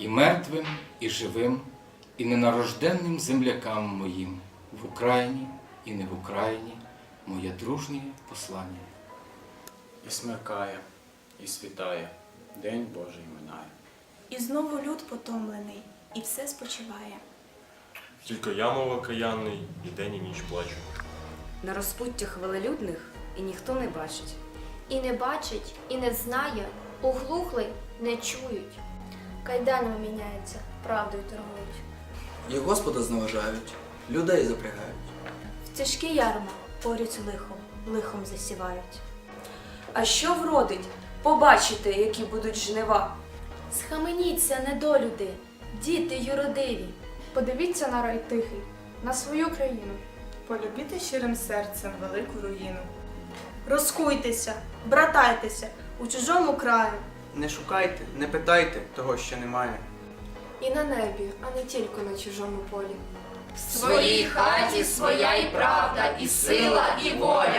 і мертвим, і живим, і ненарожденним землякам моїм в Україні і не в Україні моє дружнє послання. І смеркає, і світає, День Божий минає. І знову люд потомлений, і все спочиває. Тільки я, мов окаянний, і день і ніч плачу. На розпуттях велелюдних і ніхто не бачить. І не бачить, і не знає, оглухли не чують. Кайданами міняються, правдою торгують. І Господа зневажають, людей запрягають. В тяжкі ярма поряд з лихом, лихом засівають. А що вродить? Побачите, які будуть жнива. Схаменіться, недолюди, діти юродиві. Подивіться на рай тихий, на свою країну. Полюбіти щирим серцем велику руїну. Розкуйтеся, братайтеся у чужому краю. Не шукайте, не питайте того, що немає. І на небі, а не тільки на чужому полі. В своїй хаті своя і правда, і сила, і воля.